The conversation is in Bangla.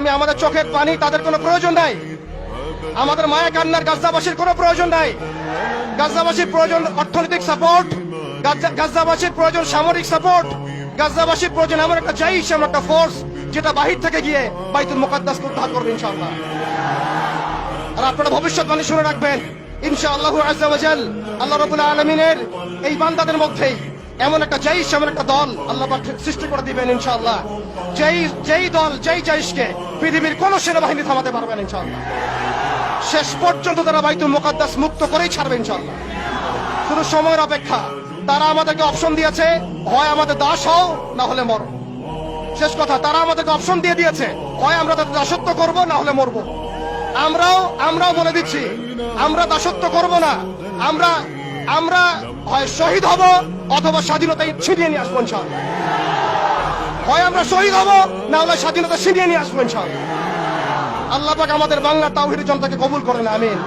আমি আমাদের চোখের পানি তাদের কোনো প্রয়োজন নাই। আমাদের মায়া কান্নার গাজাবাসীর কোনো প্রয়োজন নাই। গাজাবাসীর প্রয়োজন অর্থনৈতিক সাপোর্ট গাজাবাসীর প্রয়োজন সামরিক সাপোর্ট গাজাবাসীর প্রয়োজন এমন একটা জাইশ এমন একটা ফোর্স যেটা বাহির থেকে গিয়ে বাইতুল মুকাদ্দাস উদ্ধার করবে ইনশাআল্লাহ। আর আপনারা ভবিষ্যৎবাণী শুনে রাখবেন, ইনশাআল্লাহ আজাল আল্লাহ রবুল্লাহ আলমিনের এই বান্দাদের মধ্যেই। এমন একটা জাইশ এমন একটা দল আল্লাহ সৃষ্টি করে দিবেন ইনশাআল্লাহ। যেই যেই দল, যেই জাইশকে পৃথিবীর কোন সেনাবাহিনী থামাতে পারবেন ইনশাআল্লাহ। শেষ পর্যন্ত তারা বাইতুল মুকাদ্দাস মুক্ত করেই ছাড়বে ইনশাআল্লাহ। শুধু সময়ের অপেক্ষা। তারা আমাদেরকে অপশন দিয়েছে হয় আমাদের দাস হও, না হলে মরো। শেষ কথা, তারা আমাদেরকে অপশন দিয়ে দিয়েছে হয় আমরা তাদের দাসত্ব করব, না হলে মরবো। আমরাও আমরাও বলে দিচ্ছি, আমরা দাসত্ব করব না, আমরা আমরা হয় শহীদ হব অথবা স্বাধীনতা ছিনিয়ে নিয়ে আসব ইনশাআল্লাহ। হয় আমরা শহীদ হব, না হলে স্বাধীনতা ছিনিয়ে নিয়ে আসব ইনশাআল্লাহ। আল্লাহ পাক আমাদের বাংলা তাওহিদের জনতাকে কবুল করেন, আমিন।